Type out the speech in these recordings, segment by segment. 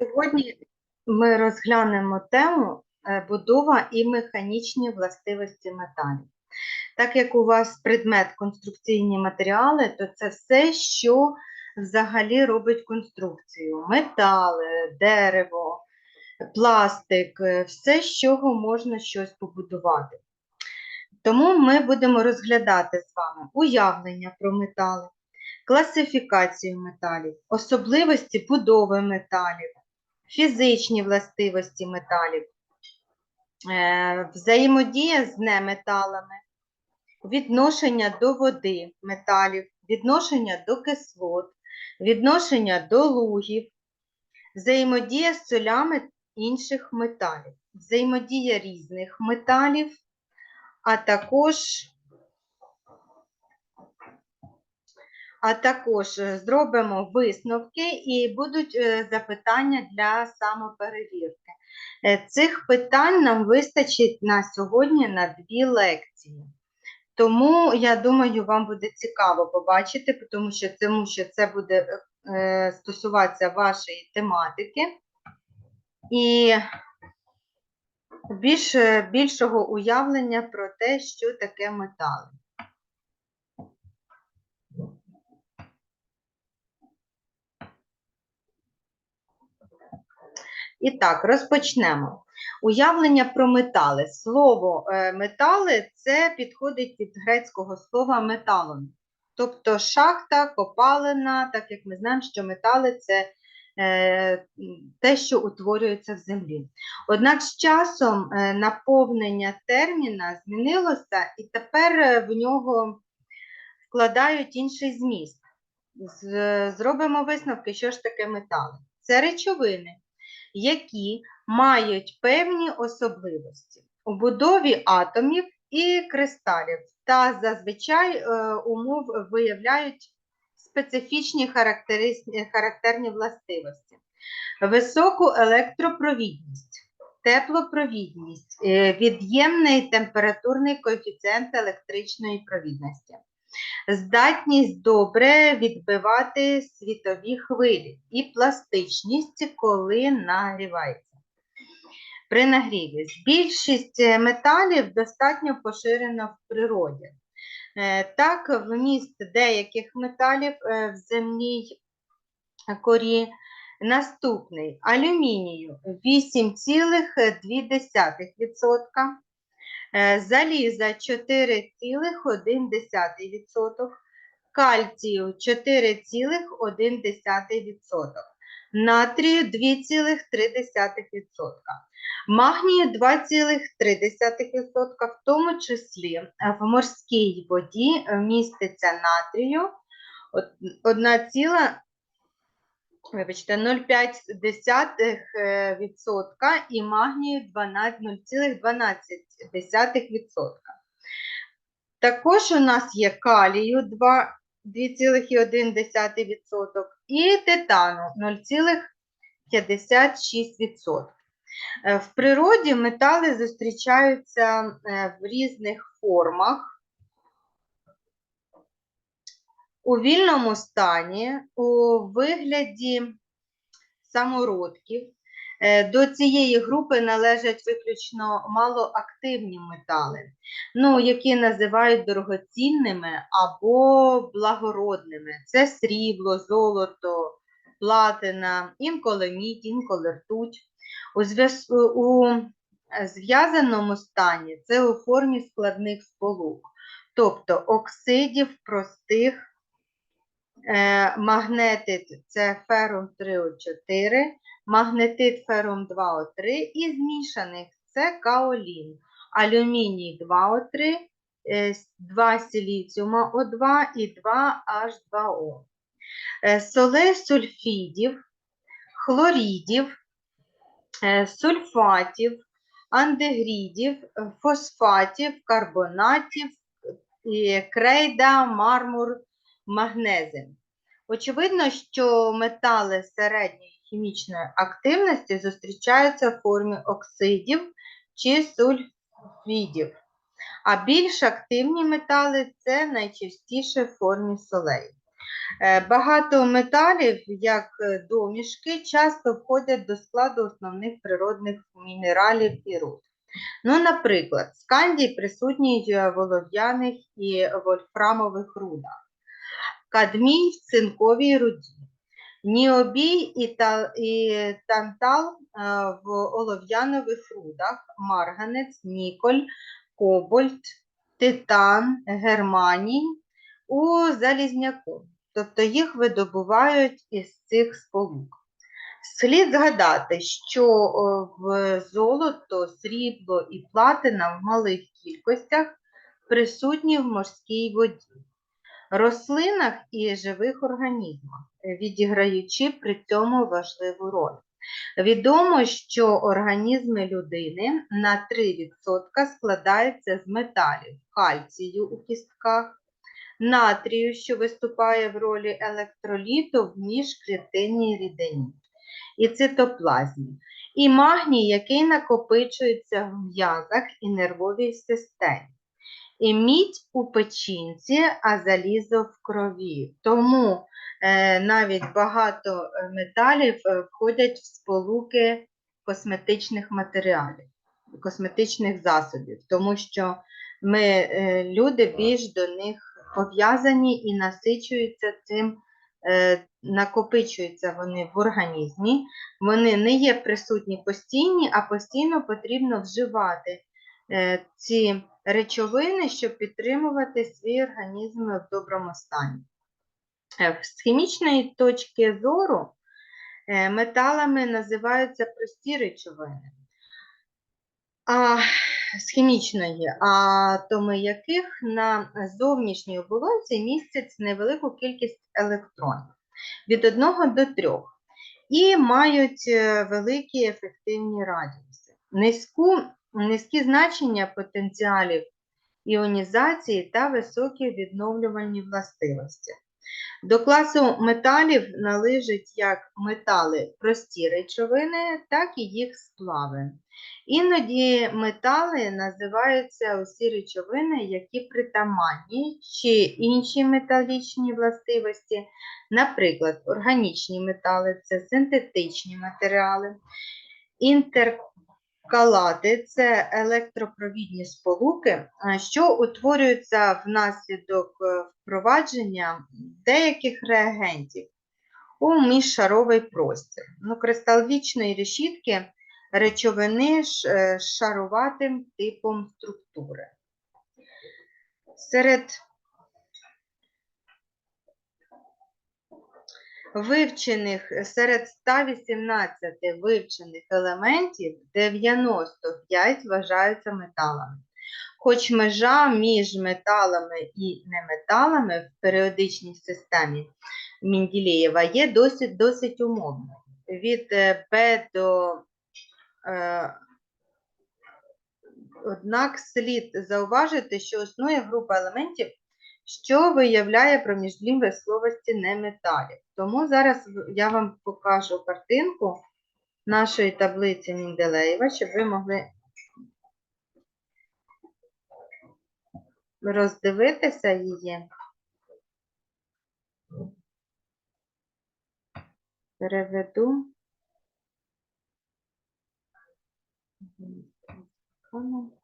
Сьогодні ми розглянемо тему е, будова і механічні властивості металів. Так як у вас предмет конструкційні матеріали, то це все, що взагалі робить конструкцію: метали, дерево, пластик, е, все, з чого можна щось побудувати. Тому ми будемо розглядати з вами уявлення про метали, класифікацію металів, особливості будови металів, фізичні властивості металів, е, взаємодія з неметалами, відношення до води металів, відношення до кислот, відношення до лугів, взаємодія з солями інших металів, взаємодія різних металів, а також а також е, зробимо висновки і будуть е, запитання для самоперевірки. Е, Цих питань нам вистачить на сьогодні на дві лекції. Тому я думаю, вам буде цікаво побачити, тому що, тому що це буде стосуватися вашої тематики. І більш, більшого уявлення про те, що таке метали. І так, розпочнемо. Уявлення про метали. Слово е, метали це підходить від грецького слова металон. Тобто шахта, копалина, так як ми знаємо, що метали це е, те, що утворюється в землі. Однак з часом е, наповнення терміна змінилося, і тепер е, в нього вкладають інший зміст. Зробимо висновки, що ж таке метали. Це речовини, які мають певні особливості у будові атомів і кристалів, та зазвичай е, умов виявляють специфічні характерні властивості, високу електропровідність, теплопровідність, е, від'ємний температурний коефіцієнт електричної провідності. Здатність добре відбивати світові хвилі і пластичність, коли нагрівається. При нагріві більшість е, металів достатньо поширена в природі. Е, Так, вміст деяких металів е, в земній корі наступний: алюмінію 8,2%, е, заліза 4,1%, кальцію 4,1%, натрію 2,3%, магнію 2,3%, в тому числі е, в морській воді е, міститься натрію од- 1, вибачте, 0,5% е, і магнію 12 0,12%. Також у нас є калію 2 2,1% і титану 0,56%. Е, В природі метали зустрічаються е, в різних формах. У вільному стані, у вигляді самородків. Е, До цієї групи належать виключно малоактивні метали, ну, які називають дорогоцінними або благородними. Це срібло, золото, платина, інколи мідь, інколи ртуть. У, зв'яз- у зв'язаному стані це у формі складних сполук, тобто оксидів простих, магнетит це ферум 3О4, магнетит ферум 2О3 і змішаних це каолін, алюміній 2О3, е, 2 силіціума О2 і 2 H2O. Е, Солей сульфідів, хлорідів, е, сульфатів, андегрідів, е, фосфатів, карбонатів, крейда, мармур, магнезин. Очевидно, що метали середньої хімічної активності зустрічаються в формі оксидів чи сульфідів, а більш активні метали це найчастіше в формі солей. Е, Багато металів, як е, домішки, часто входять до складу основних природних мінералів і руд. Ну, наприклад, скандій присутній в олов'яних і вольфрамових рудах, кадмій в цинковій руді, ніобій і, та, і тантал е, в олов'янових рудах, марганець, ніколь, кобальт, титан, германій у залізняку. Тобто їх видобувають із цих сполук. Слід згадати, що в золото, срібло і платина в малих кількостях присутні в морській воді, рослинах і живих організмах, відіграючи при цьому важливу роль. Відомо, що організми людини на 3% складаються з металів кальцію у кістках, натрію, що виступає в ролі електроліту в міжклітинній рідині і цитоплазмі, і магній, який накопичується в м'язах і нервовій системі, і мідь у печінці, а залізо в крові. Тому е, навіть багато е, металів е, входять в сполуки косметичних матеріалів, косметичних засобів, тому що ми, е, люди більш до них пов'язані і насичуються цим, е, накопичуються вони в організмі. Вони не є присутні постійні, а постійно потрібно вживати е, ці речовини, щоб підтримувати свій організм в доброму стані. Е, З хімічної точки зору е, металами називаються прості речовини. А з хімічної, атоми яких на зовнішній оболонці містять невелику кількість електронів від 1 до 3 і мають е, великі ефективні радіуси. Низьку, низькі значення потенціалів іонізації та високі відновлювальні властивості. До класу металів належать як метали прості речовини, так і їх сплави. Іноді метали називаються усі речовини, які притаманні чи інші металічні властивості, наприклад, органічні метали це синтетичні матеріали, інтеркалати це електропровідні сполуки, що утворюються внаслідок е, впровадження деяких реагентів у міжшаровий простір. Ну, кристал вічної решітки речовини з е, шаруватим типом структури. Серед вивчених, серед 118 вивчених елементів 95 вважаються металами. Хоч межа між металами і неметалами в періодичній системі Менділеєва є досить, досить умовною. Від е, Б до Е, Однак слід зауважити, що існує група елементів, що виявляє проміжні висловості неметалів. Тому зараз я вам покажу картинку нашої таблиці Менделеєва, щоб ви могли роздивитися її. Переведу. Екрану.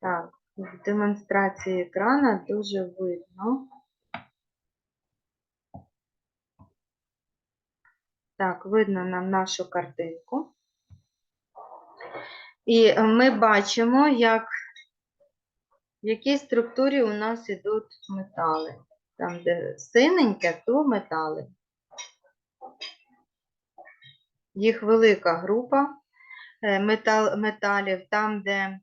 Так, в демонстрації екрана дуже видно. Так, видно нам нашу картинку. І ми бачимо, як в якій структурі у нас ідуть метали. Там, де синеньке, то метали. Їх велика група е, метал, металів, там, де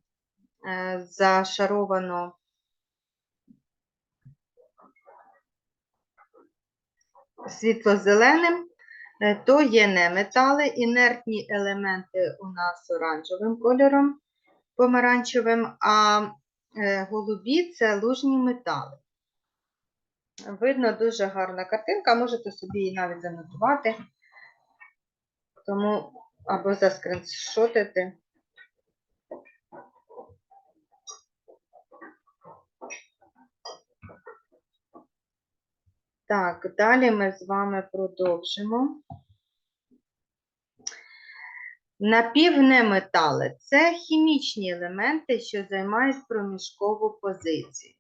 зашаровано світло-зеленим, е, то є неметали, інертні елементи у нас оранжевим кольором, помаранчевим, а е, голубі це лужні метали. Видно дуже гарна картинка, можете собі її навіть занотувати, тому або заскриншотити. Так, далі ми з вами продовжимо. Напівнеметали це хімічні елементи, що займають проміжкову позицію.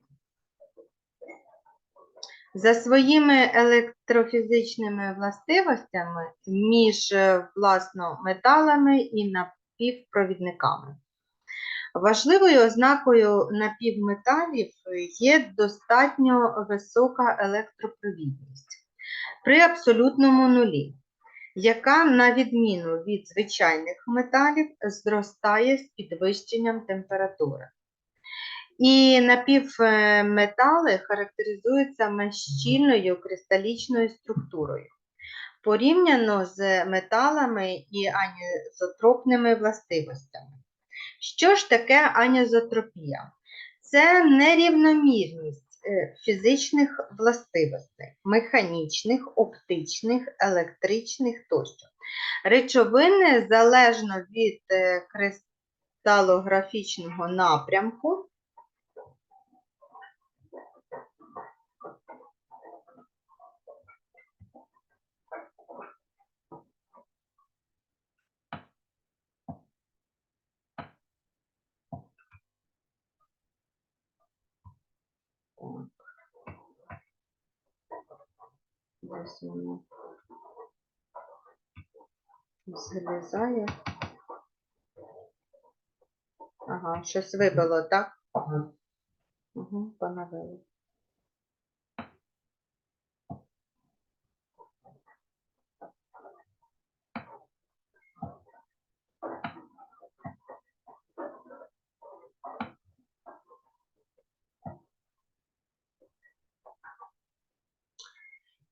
За своїми електрофізичними властивостями між власно металами і напівпровідниками. Важливою ознакою напівметалів є достатньо висока електропровідність при абсолютному нулі, яка, на відміну від звичайних металів, зростає з підвищенням температури. І напівметали характеризуються щільною кристалічною структурою, порівняно з металами і анізотропними властивостями. Що ж таке анізотропія? Це нерівномірність е, фізичних властивостей, механічних, оптичних, електричних тощо. Речовини залежно від е, кристалографічного напрямку Десь воно злізає. Ага, щось вибило, так? Ага, Угу, поновило.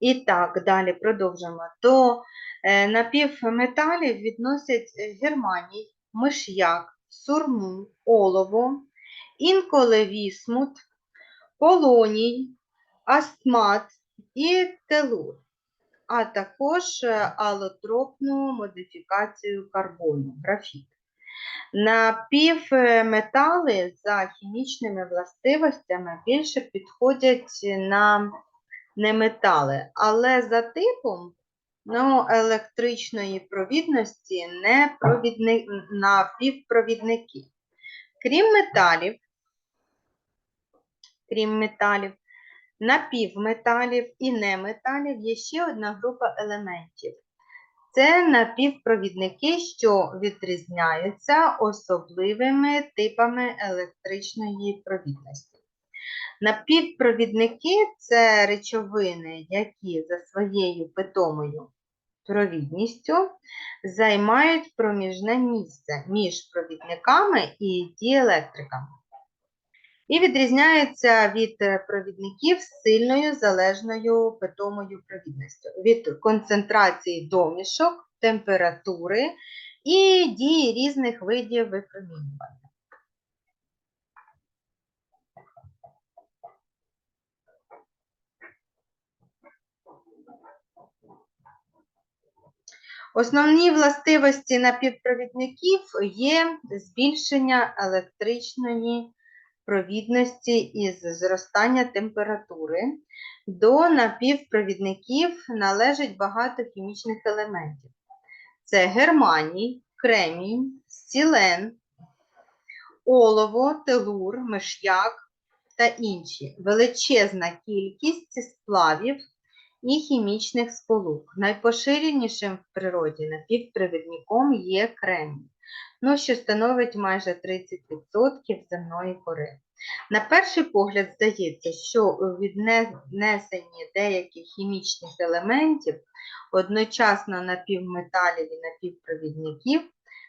І так, далі продовжимо. До е, напівметалів відносять е, германій, миш'як, сурму, олово, інколи вісмут, полоній, астмат і телур, а також е, алотропну модифікацію карбону, графіт. Напівметали за хімічними властивостями більше підходять на не метали, але за типом ну, електричної провідності не провідни... напівпровідники. Крім металів, крім металів, напівметалів і неметалів є ще одна група елементів. Це напівпровідники, що відрізняються особливими типами електричної провідності. Напівпровідники це речовини, які за своєю питомою провідністю займають проміжне місце між провідниками і діелектриками. І відрізняються від провідників з сильною залежною питомою провідністю, від концентрації домішок, температури і дії різних видів випромінювання. Основні властивості напівпровідників є збільшення електричної провідності із зростання температури. До напівпровідників належить багато хімічних елементів. Це германій, кремінь, стілен, олово, телур, миш'як та інші. Величезна кількість сплавів і хімічних сполук. Найпоширенішим в природі напівпровідником є кремінь, ну, що становить майже 30% земної кори. На перший погляд здається, що у віднесенні деяких хімічних елементів одночасно напівметалів і напівпровідників,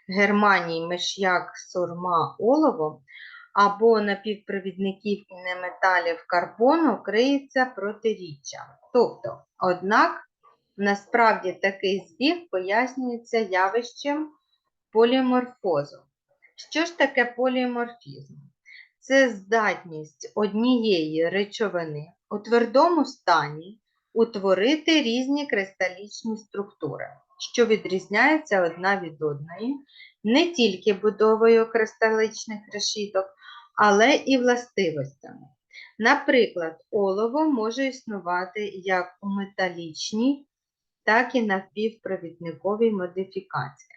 германій, миш'як, сурма, олово, або напівпровідників і неметалів карбону криється протиріччя. Тобто, однак, насправді такий збіг пояснюється явищем поліморфозу. Що ж таке поліморфізм? Це здатність однієї речовини у твердому стані утворити різні кристалічні структури, що відрізняються одна від одної, не тільки будовою кристаличних решіток, але і властивостями. Наприклад, олово може існувати як у металічній, так і напівпровідниковій модифікації.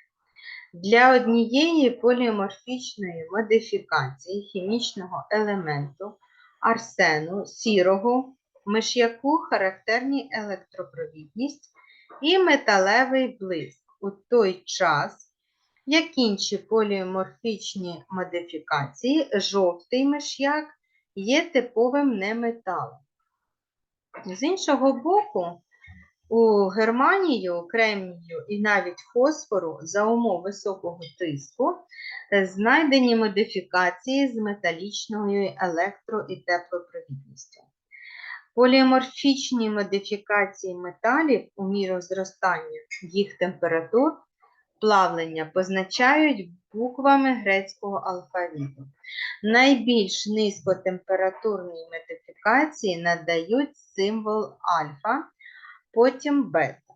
Для однієї поліморфічної модифікації хімічного елементу арсену сірого миш'яку характерні електропровідність і металевий блиск у той час, як інші поліморфічні модифікації, жовтий миш'як є типовим неметалом. З іншого боку, у Германію, кремнію і навіть фосфору за умов високого тиску е, знайдені модифікації з металічною електро- і теплопровідністю. Поліморфічні модифікації металів у міру зростання їх температур плавлення позначають буквами грецького алфавіту. Найбільш низькотемпературній модифікації надають символ альфа, потім бета.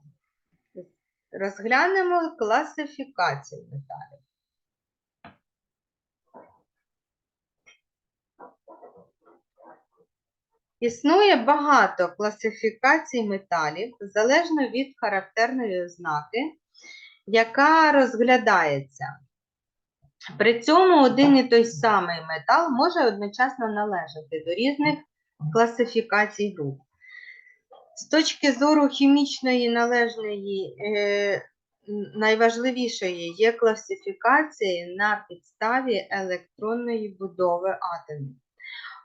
Розглянемо класифікацію металів. Існує багато класифікацій металів залежно від характерної ознаки, яка розглядається. При цьому один і той самий метал може одночасно належати до різних класифікацій груп. З точки зору хімічної належної, е, найважливішої є класифікації на підставі електронної будови атомів.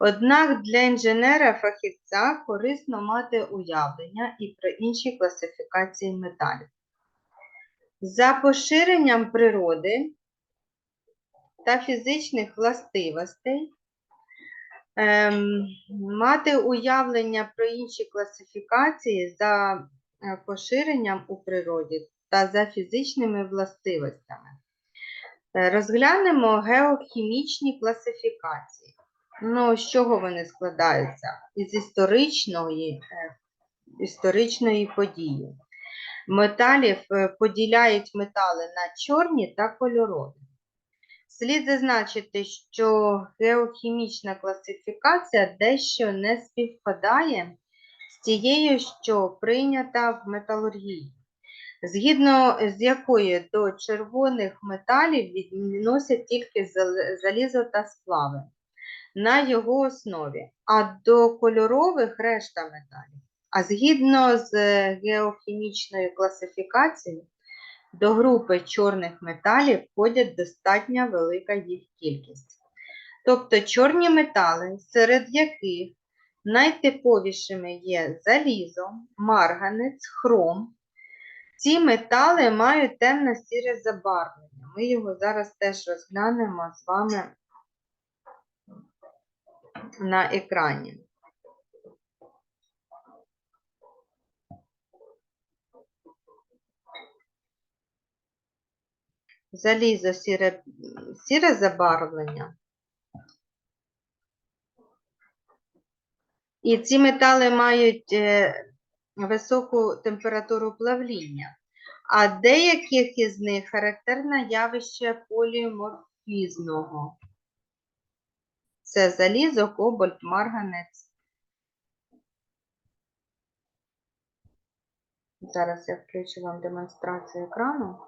Однак для інженера-фахівця корисно мати уявлення і про інші класифікації металів. За поширенням природи та фізичних властивостей ем, мати уявлення про інші класифікації за е, поширенням у природі та за фізичними властивостями. Е, Розглянемо геохімічні класифікації. Ну, з чого вони складаються? Із історичної, е, історичної події. Металів е, поділяють метали на чорні та кольорові. Слід зазначити, що геохімічна класифікація дещо не співпадає з тією, що прийнята в металургії, згідно з якою до червоних металів відносять тільки залізо та сплави на його основі, а до кольорових решта металів. А згідно з геохімічною класифікацією, до групи чорних металів входять достатньо велика їх кількість. Тобто чорні метали, серед яких найтиповішими є залізо, марганець, хром. Ці метали мають темно-сіре забарвлення. Ми його зараз теж розглянемо з вами на екрані. Залізо сіре, сіре забарвлення. І ці метали мають е, високу температуру плавління, а деяких із них характерне явище поліморфізного. Це залізо, кобальт, марганець. Зараз я включу вам демонстрацію екрану.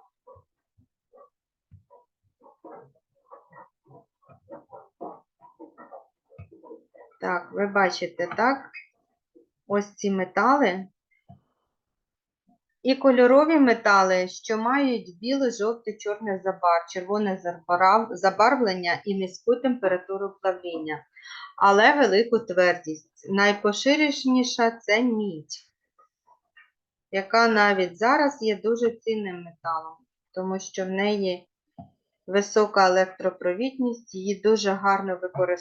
Так, ви бачите, так? Ось ці метали. І кольорові метали, що мають біле, жовте, чорне забар, червоне забарвлення і низьку температуру плавління, але велику твердість. Найпоширеніша це мідь, яка навіть зараз є дуже цінним металом, тому що в неї висока електропровідність, її дуже гарно використовують.